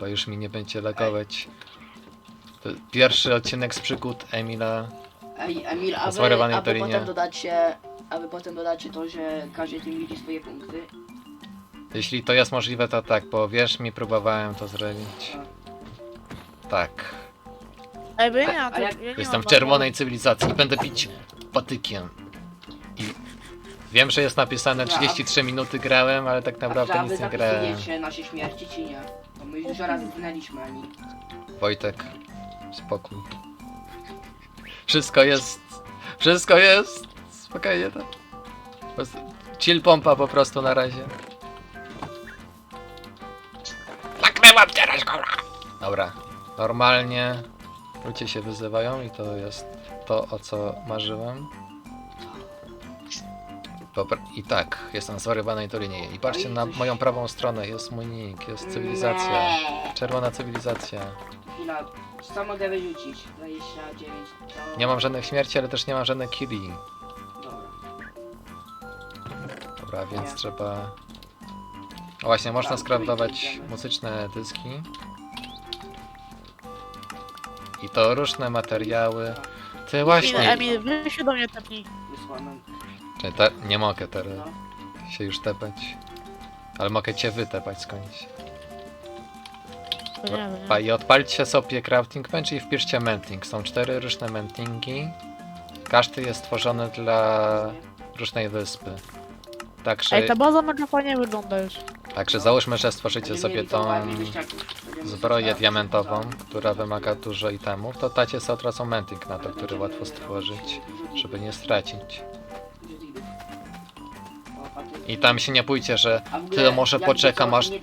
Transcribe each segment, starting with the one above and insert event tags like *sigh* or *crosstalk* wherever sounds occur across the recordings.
chyba już mi nie będzie lagować. To pierwszy odcinek z przygód Emila. Ej, Emil, a wy, Zasmarowanej a wy Dolinie. potem dodacie, a wy potem dodacie to, że każdy tym widzi swoje punkty. Jeśli to jest możliwe, to tak, bo wiesz mi, próbowałem to zrobić. Tak. Ej, bo ja nie mam tu- ja nie Jestem mam w czerwonej cywilizacji i będę pić patykiem. I wiem, że jest napisane Dobra, a- 33 minuty grałem, ale tak naprawdę a wy nic nie grałem. zapisujecie nasze śmierci, czy nie? My już dużo razy zginęliśmy, Emil. Wojtek, spokój. Wszystko jest. Wszystko jest. Spokojnie tak. Po prostu Chill pompa po prostu na razie. Naknęłam teraz go! Dobra. Normalnie ludzie się wyzywają i to jest to, o co marzyłem. I tak, jestem zwariowanej dolinie. I patrzcie na moją prawą stronę, jest mój nick, jest cywilizacja. Nie. Czerwona cywilizacja. Chwila, co mogę wyrzucić? 29, to... Nie mam żadnych śmierci, ale też nie mam żadnych killi. Dobra. Dobra, więc Nie. trzeba... O właśnie, można Tam skraftować idziemy. muzyczne dyski. I to różne materiały. Ty Emil, właśnie... Emil, wy się do mnie tepnij. Czekaj, te, nie mogę teraz No. się już tepać. Ale mogę cię wytepać skądś. To nie, to nie. Pa, I odpalcie sobie crafting bench i wpiszcie menting. Są cztery różne mentingi. Każdy jest tworzony dla różnej wyspy. Także, Ej, ta baza mega fajnie wygląda już. także załóżmy, że stworzycie Będziemy sobie mieli tą. Będziemy zbroję diamentową, która wymaga dużo itemów, to dacie sobie od razu menting na to, który łatwo stworzyć, żeby nie stracić. I tam się nie bójcie, że tyle może poczekam aż y,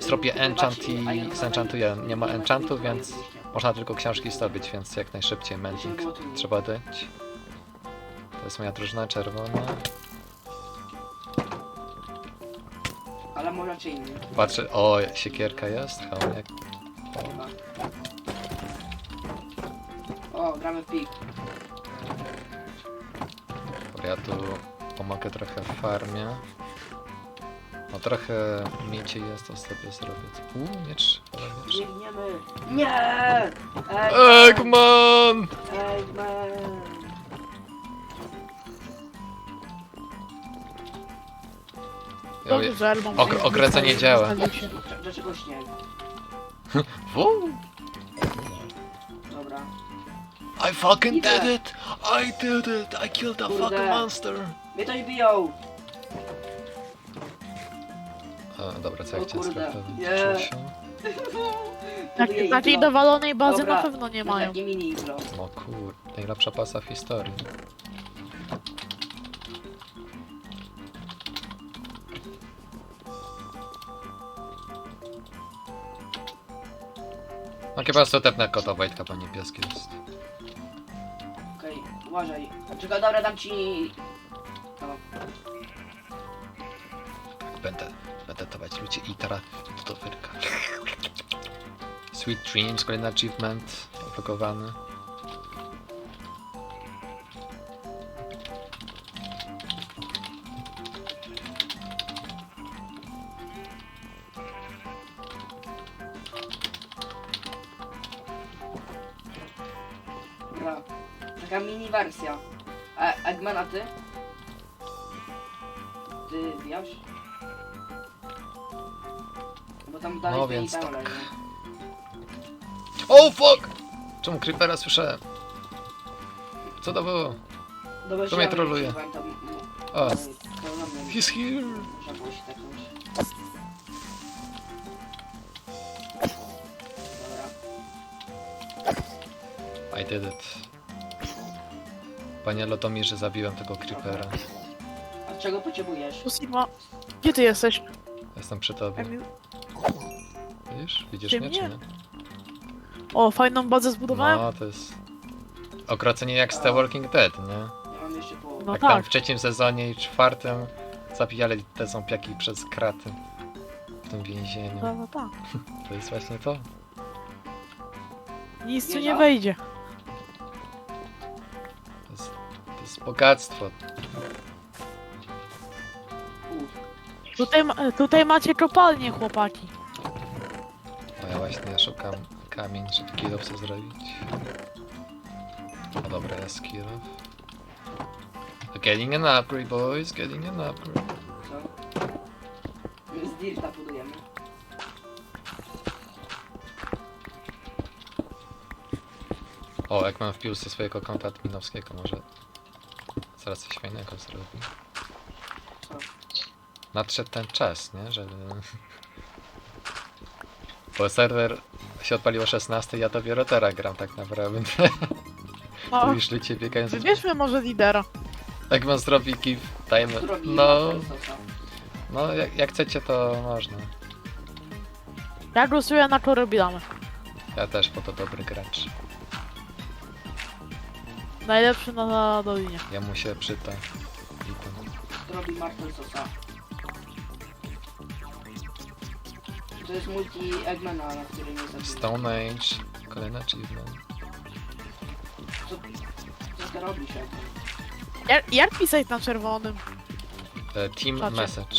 zrobię enchant i zenchantuję. Nie ma enchantu, więc można tylko książki zdobyć, więc jak najszybciej trudniej. trzeba dać. To jest moja drużyna czerwona. Ale może raczej inny. Patrzę, o, siekierka jest. Chyba. O, gramy w pik. Dobra, ja tu pomogę trochę w farmie. No trochę mieci jest, to sobie zrobię. Uuu, miecz, ale miecz. Biegniemy. Nie! Eggman! Eggman! Ja, Dobrze, że Elba Ok- okręcenie działa. Zostawił się. Dl- Dlaczego śnieg? Wuu! Dobra. I fucking Idę. did it! I did it! I killed a Kurde. fucking monster! Mnie coś biją! A, dobra, co ja O chciałem kurde, skraftować? nie. *laughs* Tak, takiej iglo. dowalonej bazy Dobra. na pewno nie mają. Takie mini iglo. O kur... najlepsza pasa w historii. No chyba prostu tepnę kota Wojtka, bo niebieski jest. Okej, uważaj. Czekaj, dobra, dam ci... Będę, będę dawać ludzi i teraz to. Sweet Dreams, kolejny achievement, oblogowany. Wiesz? Bo tam dalej No więc tam tak. leży. Oh fuck! Czemu Creepera słyszałem? Co to było? Dobra, To mnie troluje. O, m- to na mnie he's here! Można było się tak robić. Dobra. I did it. Panie Lotomirze, zabiłem tego Creepera. Czego potrzebujesz? Sigma, gdzie ty jesteś? Jestem przy tobie. Emil? Widzisz? Widzisz Ty mnie czy mnie? nie? O, fajną bazę zbudowałem? No, to jest... Okrocenie jak z The Walking Dead, nie? Ja mam jeszcze połowę. No Jak tak. tam w trzecim sezonie i czwartym zabijali te zombiaki przez kraty w tym więzieniu. No, no tak. To jest właśnie to. Nic tu Nie wejdzie. To jest, to jest bogactwo. Tutaj, ma- tutaj macie kopalnię, chłopaki. A ja właśnie szukam kamień, żeby kill sobie zrobić. No dobra, jest kill. Getting an upgrade, boys, getting an upgrade. Co? Z Dirta budujemy. O, jak mam wpił ze swojego konta adminowskiego, może zaraz coś fajnego zrobię. Nadszedł ten czas, nie? Żeby... *laughs* Bo serwer się odpalił o 16, ja dopiero teraz gram tak naprawdę. *laughs* O, Tu już ludzie biegają z... wybierzmy może lidera. Jak mam zrobić give, dajmy... Zrobi No, no jak, jak chcecie to można. Ja głosuję na Korobidamy. Ja też, po to dobry gracz. Najlepszy na, na dolinie. Ja mu się przyta. I ten... Zrobi Martel Sosa. To jest multi Eggmana, na którym jest zabiję. Stone Age, kolejny achievement. Co, co ty robisz, Eggman? Jak, jak pisać na czerwonym? E, team Czacie. message.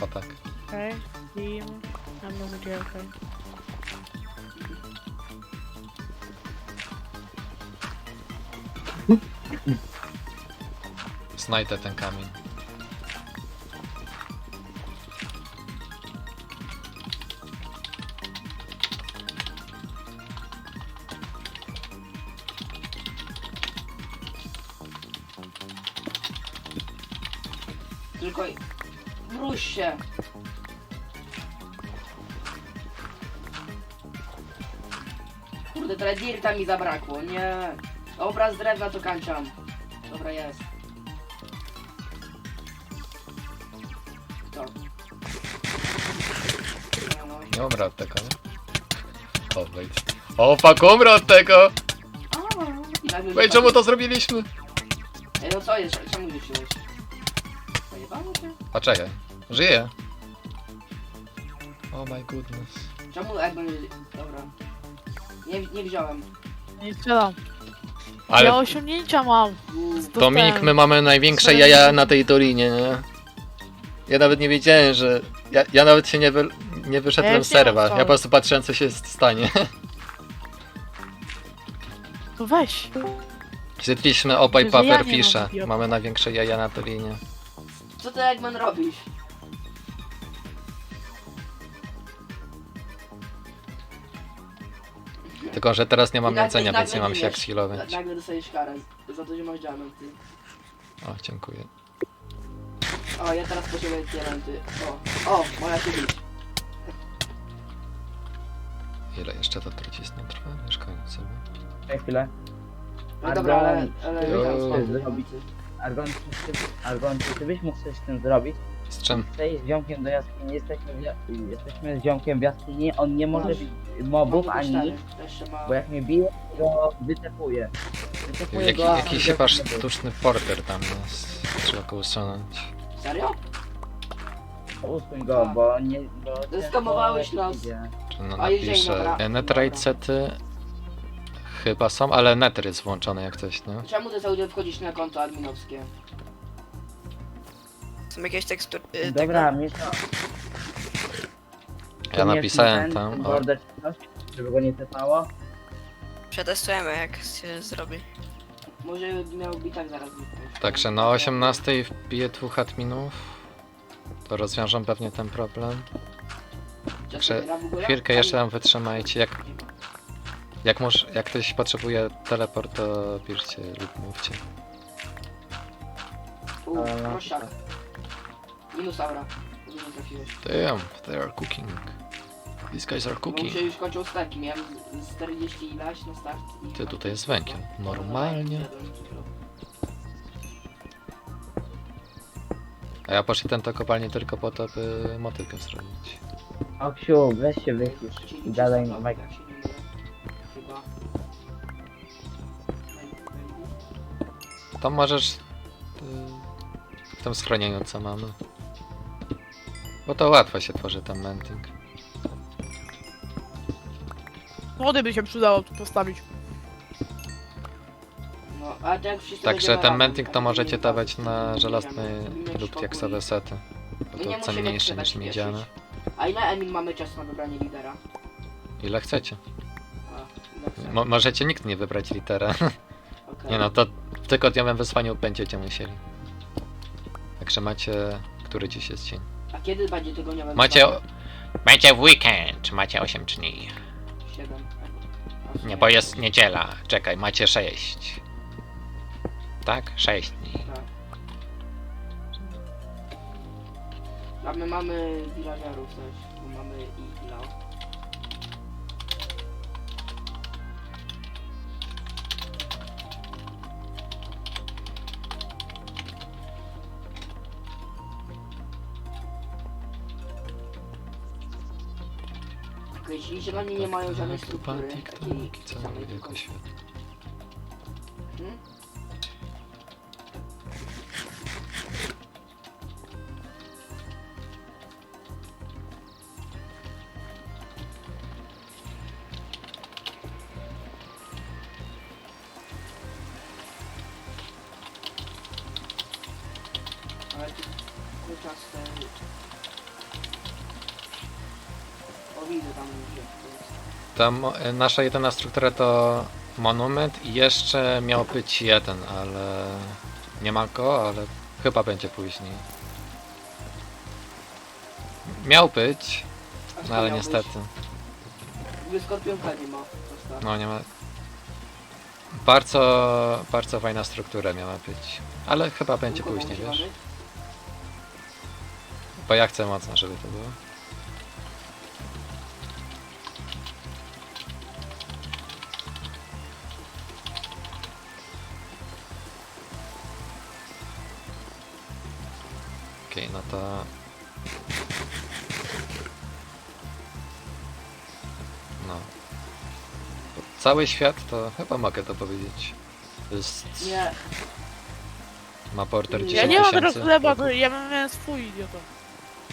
O tak. Okej, okay. team, MSG, okej. Znajdę ten kamień. Się! Kurde, tyle dirta mi zabrakło, nie. Obraz drewna to kańczam. Dobra, jest. No. Nie umrę od tego? O, wait. O, fuck, umrę od tego! Wait, czemu to zrobiliśmy? Ej, no co jest? Czemu wziąłeś? Pojebało cię? A czekaj. Żyję. Oh my goodness. Czemu jakby... Dobra. Nie, nie wziąłem. Nie strzelam. Ja Ale osiągnięcia mam. Uuu, Dominik, my mamy największe jaja na tej dolinie, nie? Ja nawet nie wiedziałem, że... Ja, ja nawet się nie, wy... nie Ja wyszedłem już z nie mam serwa. Ja po prostu patrzyłem, co się stanie. To weź. Zjedliśmy obaj Że ja nie mam. Mamy największe jaja na dolinie. Co ty Eggman robisz? Tylko, że teraz nie mam nagle- jedzenia, i nagle więc nie mam się jak giniesz. skillować. Na- Nagle dostajesz karę za to, że masz diament, ty. O, dziękuję. O, ja teraz potrzebuję diamenty. O, o, moja się bić. Ile jeszcze to trucizna trwa? Sobie. Czekaj chwilę. No dobra, ale... Argon, ale diamenty. Argon, czy ty, Argon, czy ty byś mógł coś z tym zrobić? Z czym? Iść z ziomkiem do jaskini, jesteśmy, w, ja- jesteśmy z ziomkiem w jaskini, on nie może Masz. bić mobów ani nic, bo jak mnie bije, to go wytepuje. Wytepuje Jaki, go, a jakiś chyba był. sztuczny porter tam jest. Trzeba go usunąć. Serio? Usuń go, bo nie... Bo ciężko Zeskamowałeś nas. idzie. Czy no A jeżeli napiszę. dobra, E, Netrite dobra. sety chyba są, ale nether jest włączony jak coś, no. Czemu ty cały dzień wchodzisz na konto adminowskie? Są jakieś tekstury. y, Dobra, tego? Misza. Ja napisałem tam. O, Border czy coś, żeby go nie tepało. Przetestujemy jak się zrobi. Może miałby i tak zaraz także na 18 wbiję dwóch adminów. To rozwiążą pewnie ten problem. Także to? Chwilkę jeszcze tam wytrzymajcie. Jak, jak, może, jak ktoś potrzebuje teleport, to piszcie lub mówcie. U, prosiak. Minus trafiłeś. Damn, they are cooking. These guys are Bo mi się cooking. już kończą miałem z- z 40 ileś na start. i- Ty, tutaj jest węgiel. Normalnie. A ja poszedłem do kopalni tylko po to, by motylkę zrobić. Oksiu, weź się wycisz i gadaj na Mike. Chyba. Tam możesz... y, W tym schronieniu co mamy. Bo to łatwo się tworzy ten menting. Wody by się przydało tu postawić. No, a jak wszyscy Także będziemy ten razem, menting to nie możecie dawać na żelazne lub spokój. diaksowe sety. Bo nie to musimy cenniejsze niż tak miedziane. A ile Emil mamy czasu na wybranie lidera? Ile chcecie. A, ile chcesz? Mo możecie nikt nie wybrać litera. *laughs* Okej. Nie no, to w tygodniowym wysłaniu będziecie musieli. Także macie... Który dziś jest dzień? A kiedy będzie tygodniowe Macie... wyzwanie? Macie w weekend, macie 8 dni. Siedem. Sumie- Nie, bo jest niedziela. Czekaj, macie 6. Tak? 6 dni. Tak. A my mamy villagerów też, bo mamy i Okej, Jeśli zieloni nie mają żadnej struktury, takiej samej tylko... Hmm? Tam e, nasza jedyna struktura to monument i jeszcze miał być jeden, ale nie ma go, ale chyba będzie później. Miał być, A no ale miał być? niestety, skorpionka nie ma. Zostaw. no nie ma. Bardzo, bardzo fajna struktura miała być, ale chyba będzie później, wiesz? Bo ja chcę mocno, żeby to było. Okej, no to... No. Cały świat to chyba mogę to powiedzieć. To jest... Nie, Ma porter 10 Ja nie mam tysięcy. chleba, to ja miałem swój idiota.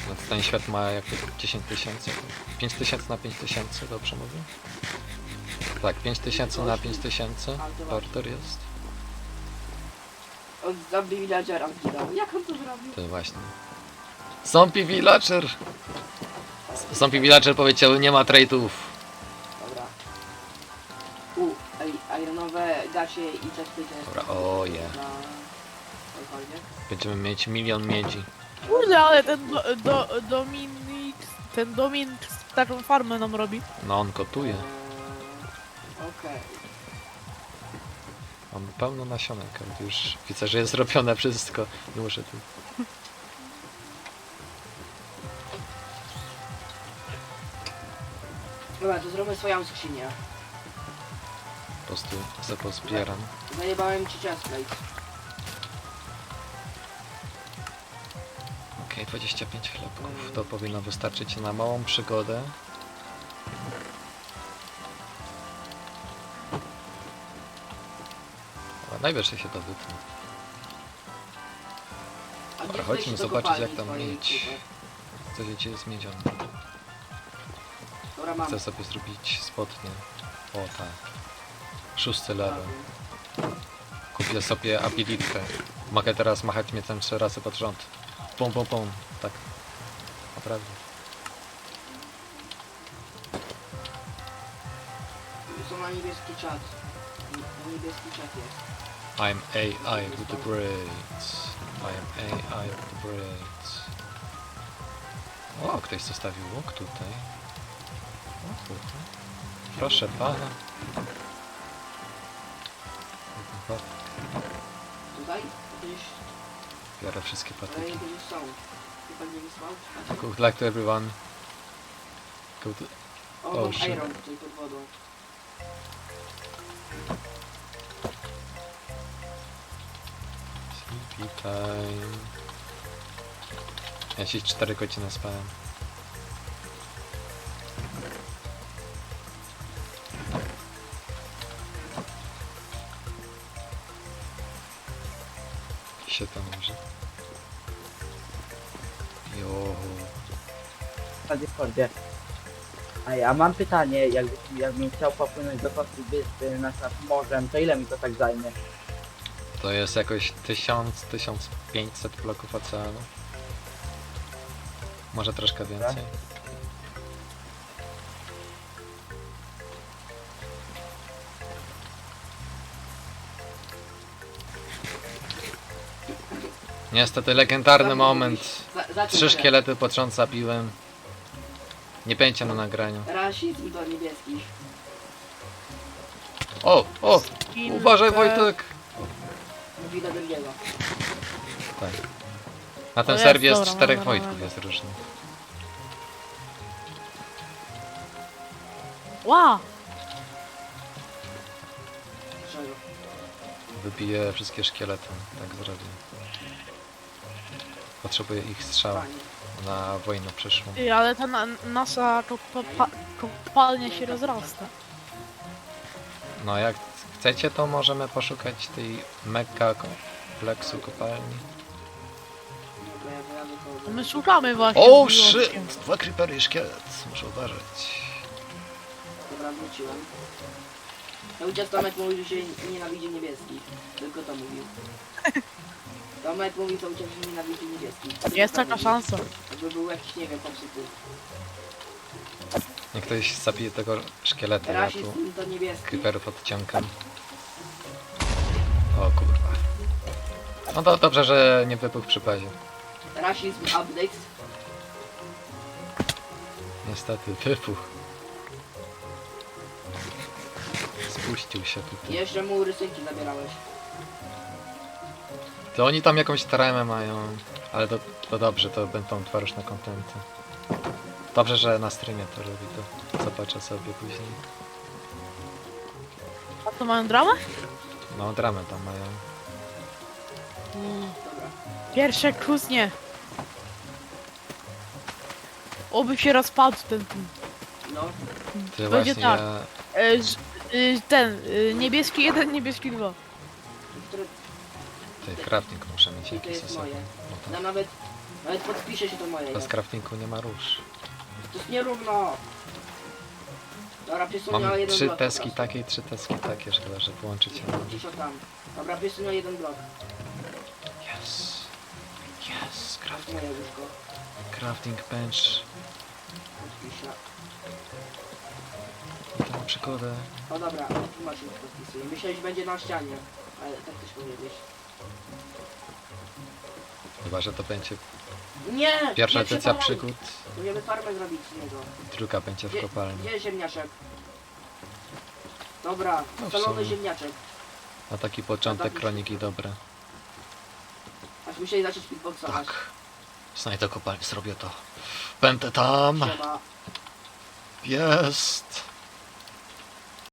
No to ten świat ma jakieś 10 tysięcy. 5 tysięcy na 5 tysięcy, dobrze mówię? Tak, 5 tysięcy na 5 tysięcy. Porter jest. On zombie villagera zginął. Jak on to zrobił? To właśnie. Zombie Villager! Zombie Villager powiedział, nie ma trade'ów. Dobra. U, ej, ironowe gacie i to jest... Dobra, o je. Na... Będziemy mieć milion miedzi. Kurde, ale ten do, do, Dominik, ten Dominik taką farmę nam robi. No on gotuje. Eee, Okej. Mam pełno nasionek, ale już widzę, że jest zrobione wszystko. Nie muszę tu. Dobra, to zrobię swoją skrzynię. Po prostu zapozbieram. Zajebałem ci chestplate. Okej, 25 chlebków. To powinno wystarczyć na małą przygodę. Najwyżej się to wytnie. A Dobra, gdzie chodźmy wejście do zobaczyć, kopalni jak tam twojej, mieć. Co się dzieje z miedzią? Dobra, mam. Chcę sobie zrobić spodnie. O tak. Szósty level. Kupię sobie abilitkę. Mogę teraz machać mieczem trzy razy pod rząd. Pum, pum, pum. Tak. Naprawdę. Są na niebieski czat. Na niebieski czat jest. I'm AI with the braids. I'm AI with the braids. O, ktoś zostawił łuk tutaj. O, kurde. Proszę pana. Tutaj? Gdzieś... Biorę wszystkie patyki. nie gdzieś są. Chyba nie wysłał? A Good luck to everyone. Good O, Oh, mam shit. iron tutaj pod wodą. Time. Ja się 4 godziny spałem. Się tam może. Jo. na Discordzie. A ja mam pytanie, jakby, jakbym chciał popłynąć do Wyspy na nad morzem, to ile mi to tak zajmie? To jest jakoś 1000-1500 bloków oceanu. Może troszkę tak? więcej. Niestety legendarny moment. Trzy szkielety potrząsa piłem. Nie pęcie na nagraniu. Rasizm do niebieskich. O, o! Uważaj Wojtek! Do drugiego. Tak. Na tym jest, serwie jest dobra, czterech dobra, Wojtków, dobra. jest różnych. Ła! Czego? Wybiję wszystkie szkielety, tak zrobię. Potrzebuję ich strzał Fajnie. na wojnę przyszłą. Ty, ale ta na, nasza kopa- kopalnia się rozrasta. No jak chcecie, to możemy poszukać tej mega kompleksu kopalni. My szukamy właśnie. O z shit! Dwa creepery i szkielet, muszę uważać. Dobra, wróciłem. Cały czas Tomek mówił, że się nienawidzi niebieskich. Tylko to mówił. Tomek mówił cały czas, że nienawidzi niebieskich. Jest taka szansa. Jakby był jakiś, nie wiem, popsuty. Niech ktoś zabije tego szkieleta, ja tu Rasizm to niebieski. creeperów odciągam. O kurwa. No to dobrze, że nie wybuchł przy bazie. Rasizm updates. Niestety, wybuch. Spuścił się tutaj. jeszcze mu rysunki zabierałeś. To oni tam jakąś tremę mają, ale to, to dobrze, to będą dwa różne kontenty. Dobrze, że na streamie to robi, to zobaczę sobie później. A to mają dramę? No, dramę tam mają. Dobra. Pierwsze kłótnie. Oby się rozpadł ten team. No, Ty Będzie właśnie, tak. E, ż- y, ten, y, niebieski jeden, niebieski dwa. które ty crafting muszę mieć to jakiś jest osobny. moje. No No to, nawet, nawet podpisze się to moje. bez craftingu nie ma róż. To jest nierówno. Dobra, przesunę Mam jeden trzy blok. po teski prostu. takie i trzy teski takie, szkoda, że połączyć się nie mogę. Gdzieś o tam. Dobra, jeden blok. Yes. Yes, To crafting, jest moje łóżko. crafting bench. Podpiszę. I tą przygodę. O dobra, tu masz już podpisuję. Myślałem, że będzie na ścianie. Ale tak też powiedzieć. Chyba, że to będzie Nie! pierwsza nie edycja przepalaj. przygód, Możemy farmę zrobić z niego. druga będzie w Gdzie, kopalni. gdzie ziemniaczek? Dobra, No w sumie. ziemniaczek. Na taki początek kroniki dobre. Aż musieli zacząć beatboxować. Tak. Znajdę kopalnię, zrobię to. Będę tam. Siema. Jest.